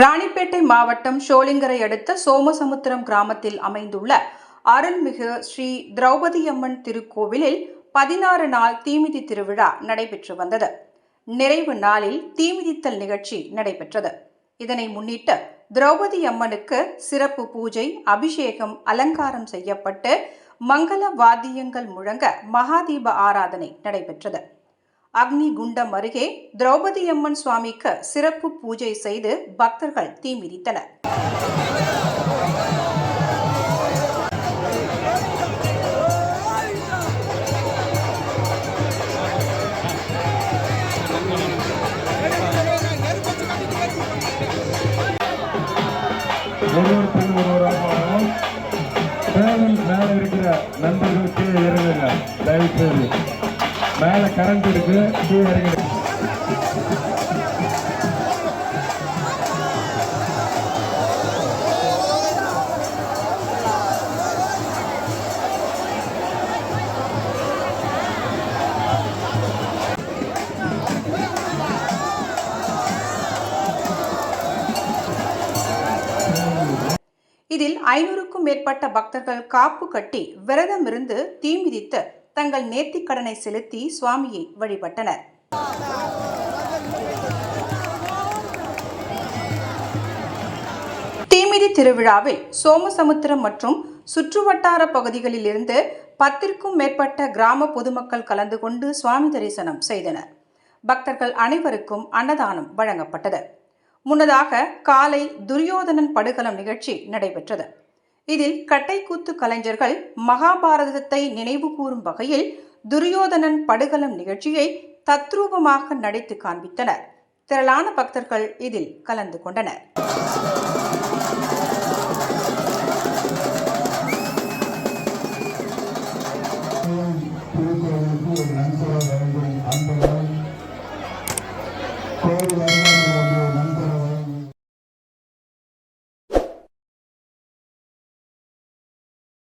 ராணிப்பேட்டை மாவட்டம் ஷோலிங்கரை அடுத்த சோமசமுத்திரம் கிராமத்தில் அமைந்துள்ள அருள்மிகு ஸ்ரீ திரௌபதியம்மன் திருக்கோவிலில் பதினாறு நாள் தீமிதி திருவிழா நடைபெற்று வந்தது. நிறைவு நாளில் தீமிதித்தல் நிகழ்ச்சி நடைபெற்றது. இதனை முன்னிட்டு திரௌபதி அம்மனுக்கு சிறப்பு பூஜை அபிஷேகம் அலங்காரம் செய்யப்பட்டு மங்கள வாத்தியங்கள் முழங்க மகாதீப ஆராதனை நடைபெற்றது. அக்னி குண்டம் அருகே திரௌபதி அம்மன் சுவாமிக்கு சிறப்பு பூஜை செய்து பக்தர்கள் தீ மிதித்தனர். ஒரு ஒரு பெண் ஒருவராக வரணும் மேலே இருக்கிற நண்பர்களுக்கு கீழே இறங்குங்க தயவு செய்து மேலே கரண்ட் இருக்கு கீழே இறங்குங்க இதில் ஐநூறுக்கும் மேற்பட்ட பக்தர்கள் காப்பு கட்டி விரதமிருந்து தீ தங்கள் நேர்த்திக்கடனை செலுத்தி சுவாமியை வழிபட்டனர். தீமிதி திருவிழாவில் சோமசமுத்திரம் மற்றும் சுற்றுவட்டார பகுதிகளில் இருந்து பத்திற்கும் மேற்பட்ட கிராம பொதுமக்கள் கலந்து கொண்டு சுவாமி தரிசனம் செய்தனர். பக்தர்கள் அனைவருக்கும் அன்னதானம் வழங்கப்பட்டது. முன்னதாக காலை துரியோதனன் படுகளம் நிகழ்ச்சி நடைபெற்றது. இதில் கட்டைக்கூத்து கலைஞர்கள் மகாபாரதத்தை நினைவு கூறும் வகையில் துரியோதனன் படுகளம் நிகழ்ச்சியை தத்ரூபமாக நடித்து காண்பித்தனர். திரளான பக்தர்கள் இதில் கலந்து கொண்டனர்.